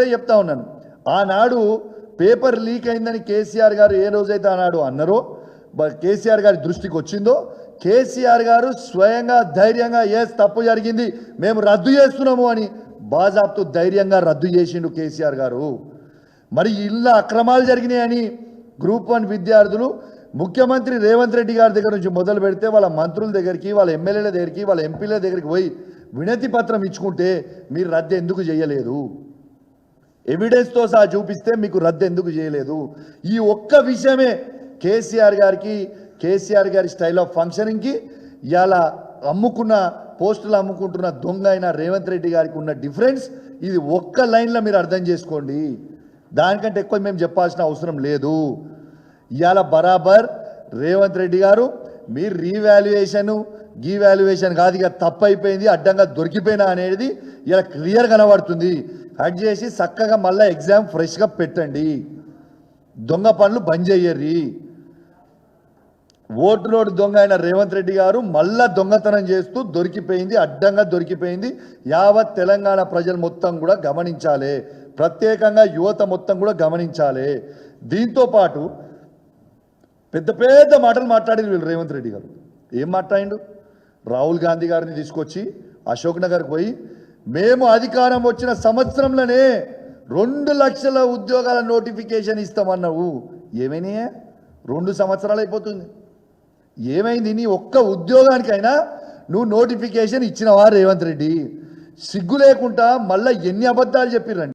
ఒకటే చెప్తా ఉన్నాను. ఆనాడు పేపర్ లీక్ అయిందని కేసీఆర్ గారు ఏ రోజైతే ఆనాడు అన్నారో కేసీఆర్ గారి దృష్టికి వచ్చిందో కేసీఆర్ గారు స్వయంగా ధైర్యంగా ఏ తప్పు జరిగింది మేము రద్దు చేస్తున్నాము అని బాజాబ్తో ధైర్యంగా రద్దు చేసిండు కేసీఆర్ గారు. మరి ఇళ్ళ అక్రమాలు జరిగినాయని గ్రూప్ వన్ విద్యార్థులు ముఖ్యమంత్రి రేవంత్ రెడ్డి గారి దగ్గర నుంచి మొదలు పెడితే వాళ్ళ మంత్రుల దగ్గరికి వాళ్ళ ఎమ్మెల్యేల దగ్గరికి వాళ్ళ ఎంపీల దగ్గరికి పోయి వినతి పత్రం ఇచ్చుకుంటే మీరు రద్దు ఎందుకు చేయలేదు? ఎవిడెన్స్తో సహా చూపిస్తే మీకు రద్దు ఎందుకు చేయలేదు. ఈ ఒక్క విషయమే కేసీఆర్ గారికి కేసీఆర్ గారి స్టైల్ ఆఫ్ ఫంక్షనింగ్కి ఇలా అమ్ముకున్న పోస్టులు అమ్ముకుంటున్న దొంగ అయిన రేవంత్ రెడ్డి గారికి ఉన్న డిఫరెన్స్ ఇది ఒక్క లైన్లో మీరు అర్థం చేసుకోండి. దానికంటే ఎక్కువ మేము చెప్పాల్సిన అవసరం లేదు. ఇవాళ బరాబర్ రేవంత్ రెడ్డి గారు మీరు రీవాల్యుయేషన్ గీవాల్యుయేషన్ కాదు ఇక తప్పు అయిపోయింది అడ్డంగా దొరికిపోయినా అనేది ఇలా క్లియర్ కనబడుతుంది. కట్ చేసి చక్కగా మళ్ళీ ఎగ్జామ్ ఫ్రెష్గా పెట్టండి. దొంగ పనులు బంద్ చేయర్రి ఓటు నోటు దొంగ అయిన రేవంత్ రెడ్డి గారు మళ్ళా దొంగతనం చేస్తూ దొరికిపోయింది అడ్డంగా దొరికిపోయింది. యావత్ తెలంగాణ ప్రజలు మొత్తం కూడా గమనించాలి. ప్రత్యేకంగా యువత మొత్తం కూడా గమనించాలి. దీంతో పాటు పెద్ద పెద్ద మాటలు మాట్లాడి వీళ్ళు రేవంత్ రెడ్డి గారు. ఏం మాట్లాడిండు? రాహుల్ గాంధీ గారిని తీసుకొచ్చి అశోక్ నగర్కి పోయి మేము అధికారం వచ్చిన సంవత్సరంలోనే రెండు లక్షల ఉద్యోగాల నోటిఫికేషన్ ఇస్తామన్నావు. ఏమైనాయా రెండు సంవత్సరాలు అయిపోతుంది. ఏమైంది? నీ ఒక్క ఉద్యోగానికైనా నువ్వు నోటిఫికేషన్ ఇచ్చినవా రేవంత్ రెడ్డి? సిగ్గు లేకుండా మళ్ళీ ఎన్ని అబద్ధాలు చెప్పిర్రండి